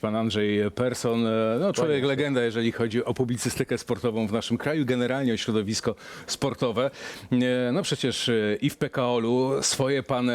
Pan Andrzej Persson, e, no człowiek legenda, jeżeli chodzi o publicystykę sportową w naszym kraju, generalnie o środowisko sportowe. E, No przecież e, i w PKOL-u swoje pan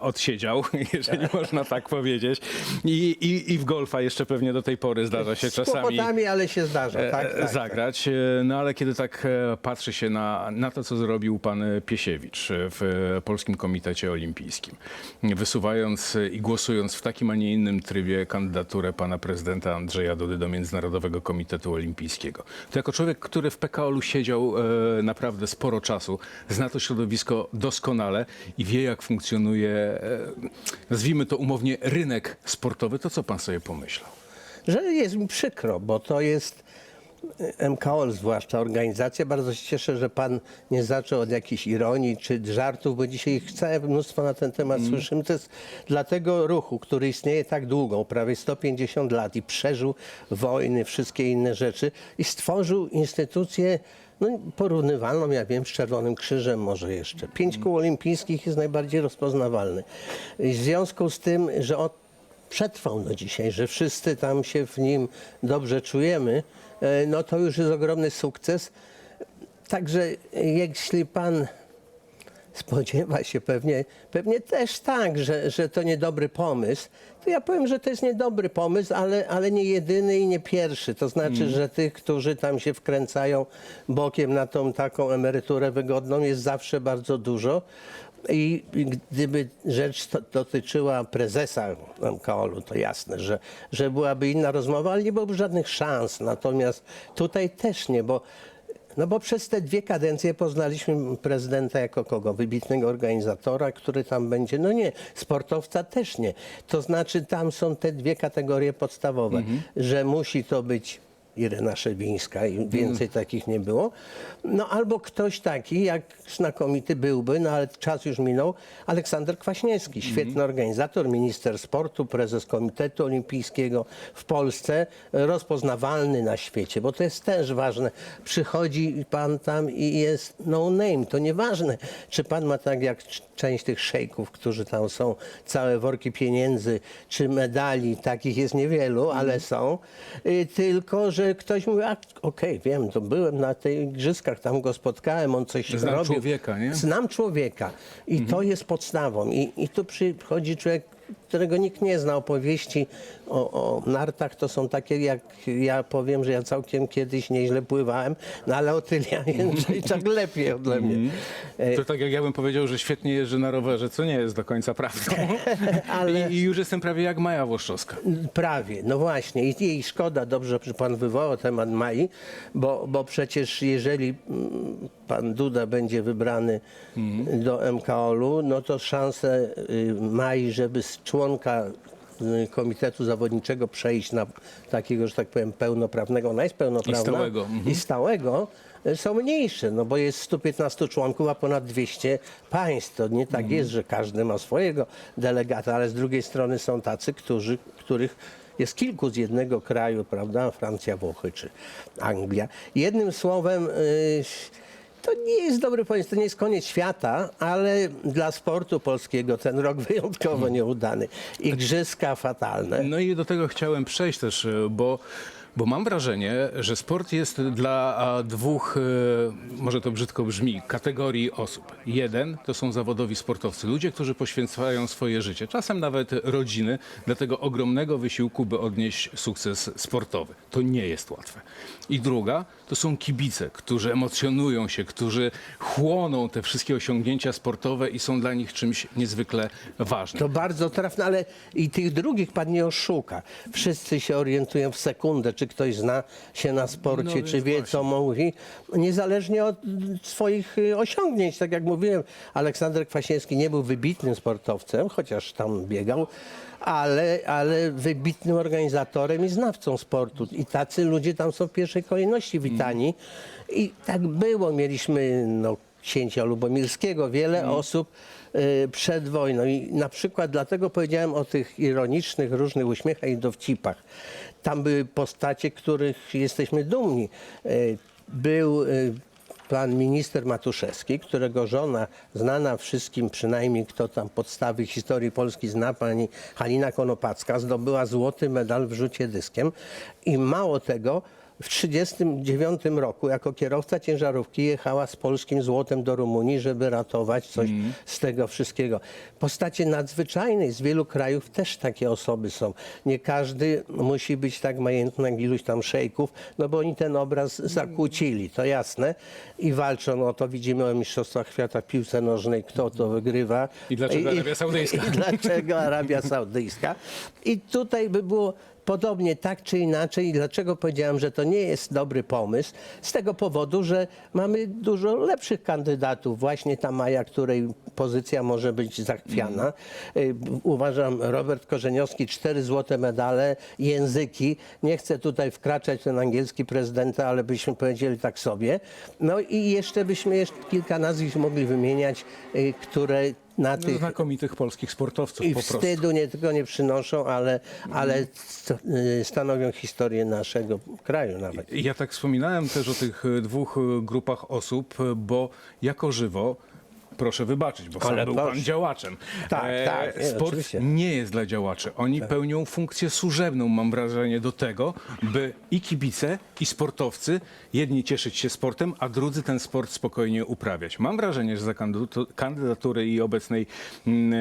odsiedział, jeżeli można tak powiedzieć. I, i, I w golfa jeszcze pewnie do tej pory zdarza się Z czasami kłopotami, ale się zdarza, tak, tak, zagrać. E, No ale kiedy tak patrzy się na, na to, co zrobił pan Piesiewicz w Polskim Komitecie Olimpijskim, wysuwając i głosując w takim, a nie innym trybie kandydaturę pana prezydenta Andrzeja Dudy do Międzynarodowego Komitetu Olimpijskiego. To jako człowiek, który w PKOL-u siedział e, naprawdę sporo czasu, zna to środowisko doskonale i wie, jak funkcjonuje, e, nazwijmy to umownie, rynek sportowy, to co pan sobie pomyślał? Że jest mi przykro, bo to jest MKOL zwłaszcza organizacja. Bardzo się cieszę, że pan nie zaczął od jakichś ironii czy żartów, bo dzisiaj ich całe mnóstwo na ten temat słyszymy. To jest dla tego ruchu, który istnieje tak długo, prawie 150 lat i przeżył wojny, wszystkie inne rzeczy i stworzył instytucję no, porównywalną, ja wiem, z Czerwonym Krzyżem może jeszcze. Pięć kół olimpijskich jest najbardziej rozpoznawalny. I W związku z tym, że od przetrwał do dzisiaj, że wszyscy tam się w nim dobrze czujemy, no to już jest ogromny sukces. Także jeśli pan spodziewa się pewnie, pewnie też tak, że, że to niedobry pomysł, to ja powiem, że to jest niedobry pomysł, ale, ale nie jedyny i nie pierwszy. To znaczy, że tych, którzy tam się wkręcają bokiem na tą taką emeryturę wygodną jest zawsze bardzo dużo. I gdyby rzecz to, dotyczyła prezesa MKOL-u, to jasne, że, że byłaby inna rozmowa, ale nie byłoby żadnych szans. Natomiast tutaj też nie, bo no bo przez te dwie kadencje poznaliśmy prezydenta jako kogo? Wybitnego organizatora, który tam będzie. No nie, sportowca też nie. To znaczy tam są te dwie kategorie podstawowe, że musi to być Irena Szewińska i więcej takich nie było. No albo ktoś taki, jak znakomity byłby, no ale czas już minął, Aleksander Kwaśniewski, świetny organizator, minister sportu, prezes Komitetu Olimpijskiego w Polsce, rozpoznawalny na świecie, bo to jest też ważne. Przychodzi pan tam i jest no name, to nieważne, czy pan ma tak jak c- część tych szejków, którzy tam są, całe worki pieniędzy, czy medali, takich jest niewielu, ale są, Y, tylko, że ktoś mówi, a okej, wiem, to byłem na tych igrzyskach, tam go spotkałem, on coś Znam robił. człowieka, nie? Znam człowieka i to jest podstawą. I, I tu przychodzi człowiek, którego nikt nie zna. Opowieści o, o nartach to są takie, jak ja powiem, że ja całkiem kiedyś nieźle pływałem, no ale Otylia Jędrzejczak lepiej ode mnie. E, To tak jak ja bym powiedział, że świetnie jeżdżę na rowerze, co nie jest do końca prawdą. Ale- I, I już jestem prawie jak Maja Włoszczowska. Prawie, no właśnie. I, I szkoda, dobrze, że pan wywołał temat Mai, bo, bo przecież jeżeli mm, pan Duda będzie wybrany do MKOL-u, no to szanse y, Mai, żeby z członka y, Komitetu Zawodniczego przejść na takiego, że tak powiem, pełnoprawnego, ona jest pełnoprawna I stałego, mhm. i stałego y, są mniejsze, no bo jest 115 członków, a ponad 200 państw. To nie tak jest, że każdy ma swojego delegata, ale z drugiej strony są tacy, którzy, których jest kilku z jednego kraju, prawda? Francja, Włochy czy Anglia. Jednym słowem, y, to nie jest dobry pomysł, to nie jest koniec świata, ale dla sportu polskiego ten rok wyjątkowo nieudany. Igrzyska fatalne. No i do tego chciałem przejść też, bo, bo mam wrażenie, że sport jest dla dwóch, e, może to brzydko brzmi, kategorii osób. Jeden to są zawodowi sportowcy, ludzie, którzy poświęcają swoje życie, czasem nawet rodziny, dla tego ogromnego wysiłku, by odnieść sukces sportowy. To nie jest łatwe. I druga to są kibice, którzy emocjonują się, którzy chłoną te wszystkie osiągnięcia sportowe i są dla nich czymś niezwykle ważnym. To bardzo trafne, ale i tych drugich pan nie oszuka. Wszyscy się orientują w sekundę, czy ktoś zna się na sporcie, No więc czy wie, co mówi, niezależnie od swoich y, osiągnięć. Tak jak mówiłem, Aleksander Kwaśniewski nie był wybitnym sportowcem, chociaż tam biegał, ale, ale wybitnym organizatorem i znawcą sportu. I tacy ludzie tam są w pierwszej kolejności witani. I tak było. Mieliśmy no, księcia Lubomirskiego, wiele osób y, przed wojną. I na przykład dlatego powiedziałem o tych ironicznych, różnych uśmiechach i dowcipach. Tam były postacie, których jesteśmy dumni. Y, Był y, pan minister Matuszewski, którego żona, znana wszystkim, przynajmniej kto tam podstawy historii Polski zna, pani Halina Konopacka, zdobyła złoty medal w rzucie dyskiem. I mało tego, w 1939 roku jako kierowca ciężarówki jechała z polskim złotem do Rumunii, żeby ratować coś z tego wszystkiego. Postacie nadzwyczajnej z wielu krajów też takie osoby są. Nie każdy musi być tak majętny jak iluś tam szejków, no bo oni ten obraz zakłócili, to jasne. I walczą o to, widzimy o Mistrzostwach Świata w piłce nożnej, kto to wygrywa. I dlaczego Arabia Saudyjska? I dlaczego Arabia Saudyjska. I tutaj by było podobnie, tak czy inaczej. Dlaczego powiedziałem, że to nie jest dobry pomysł? Z tego powodu, że mamy dużo lepszych kandydatów. Właśnie ta Maja, której pozycja może być zachwiana. Y, Uważam, Robert Korzeniowski, cztery złote medale, języki. Nie chcę tutaj wkraczać ten angielski prezydenta, ale byśmy powiedzieli tak sobie. No i jeszcze byśmy jeszcze kilka nazwisk mogli wymieniać, y, które na tych Znakomitych polskich sportowców i po prostu. wstydu nie tylko nie przynoszą, ale, ale st- y, stanowią historię naszego kraju nawet. Ja tak wspominałem też o tych e, dwóch e, grupach osób, e, bo jako żywo. Proszę wybaczyć, bo sam Ale był proszę. pan działaczem. Tak, tak, nie, Sport oczywiście. nie jest dla działaczy. Oni pełnią funkcję służebną, mam wrażenie, do tego, by i kibice, i sportowcy jedni cieszyć się sportem, a drudzy ten sport spokojnie uprawiać. Mam wrażenie, że za kandydu- kandydatury i obecnej, mm,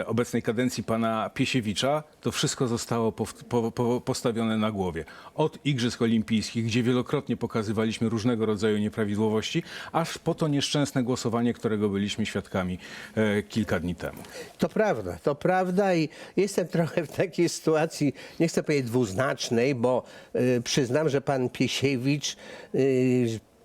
e, obecnej kadencji pana Piesiewicza to wszystko zostało pow- po, po, postawione na głowie. Od Igrzysk Olimpijskich, gdzie wielokrotnie pokazywaliśmy różnego rodzaju nieprawidłowości, aż po to nieszczęsne głosowanie, którego byliśmy świadkami e, kilka dni temu. To prawda, to prawda i jestem trochę w takiej sytuacji, nie chcę powiedzieć dwuznacznej, bo y, przyznam, że pan Piesiewicz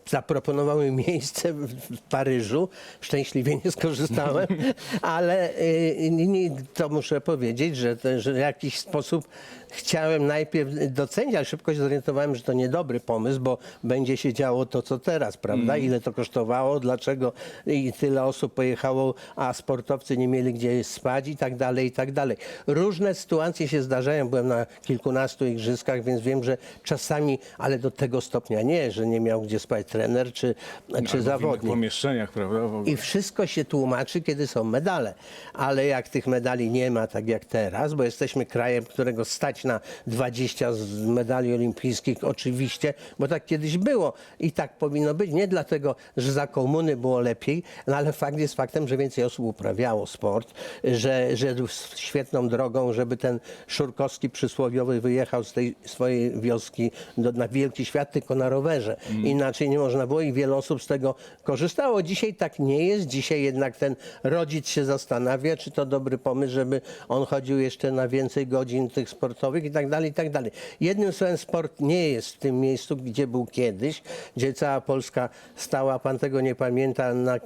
y, zaproponował mi miejsce w, Paryżu. Szczęśliwie nie skorzystałem, ale y, nie, to muszę powiedzieć, że, to, że w jakiś sposób chciałem najpierw docenić, ale szybko się zorientowałem, że to niedobry pomysł, bo będzie się działo to, co teraz, prawda? Ile to kosztowało, dlaczego i tyle osób pojechało, a sportowcy nie mieli gdzie spać i tak dalej, i tak dalej. Różne sytuacje się zdarzają. Byłem na kilkunastu igrzyskach, więc wiem, że czasami, ale do tego stopnia nie, że nie miał gdzie spać trener czy, czy Albo w innych zawodnik. pomieszczeniach, prawda? W ogóle. I wszystko się tłumaczy, kiedy są medale. Ale jak tych medali nie ma, tak jak teraz, bo jesteśmy krajem, którego stać na 20 z medali olimpijskich, oczywiście, bo tak kiedyś było i tak powinno być. Nie dlatego, że za komuny było lepiej, no ale fakt jest faktem, że więcej osób uprawiało sport, że, że świetną drogą, żeby ten Szurkowski przysłowiowy wyjechał z tej swojej wioski do, na wielki świat tylko na rowerze. Inaczej nie można było i wiele osób z tego korzystało. Dzisiaj tak nie jest. Dzisiaj jednak ten rodzic się zastanawia, czy to dobry pomysł, żeby on chodził jeszcze na więcej godzin tych sportowych i tak dalej, i tak dalej. Jednym słowem sport nie jest w tym miejscu, gdzie był kiedyś, gdzie cała Polska stała, pan tego nie pamięta, na, e,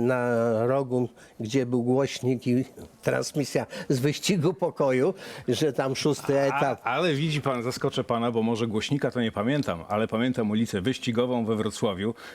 na rogu, gdzie był głośnik i transmisja z wyścigu pokoju, że tam szósty etap. A, ale widzi pan, zaskoczę pana, bo może głośnika to nie pamiętam, ale pamiętam ulicę wyścigową we Wrocławiu,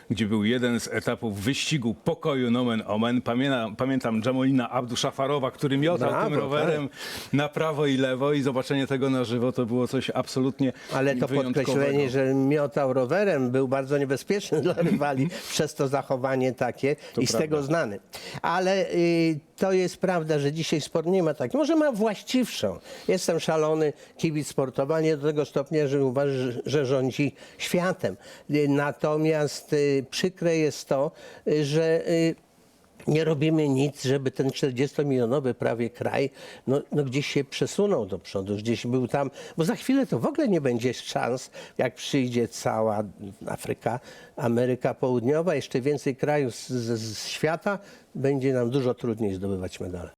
gdzie był jeden z etapów wyścigu pokoju nomen omen. Pamiętam, pamiętam Jamolina Abduszafarowa, który miotał Brawo, tym rowerem na prawo i lewo i zobaczenie tego na żywo to było coś absolutnie Ale to podkreślenie, że miotał rowerem, był bardzo niebezpieczny dla rywali przez to zachowanie takie i z prawda. tego znany. Ale y, to jest prawda, że dzisiaj sport nie ma tak. Może ma właściwszą. Jestem szalony kibic sportowania do tego stopnia, że uważam, że, rządzi światem. Natomiast y, przykre jest to, y, że y, nie robimy nic, żeby ten 40-milionowy prawie kraj no, no gdzieś się przesunął do przodu, gdzieś był tam, bo za chwilę to w ogóle nie będzie szans, jak przyjdzie cała Afryka, Ameryka Południowa, jeszcze więcej krajów z, z, z świata, będzie nam dużo trudniej zdobywać medale.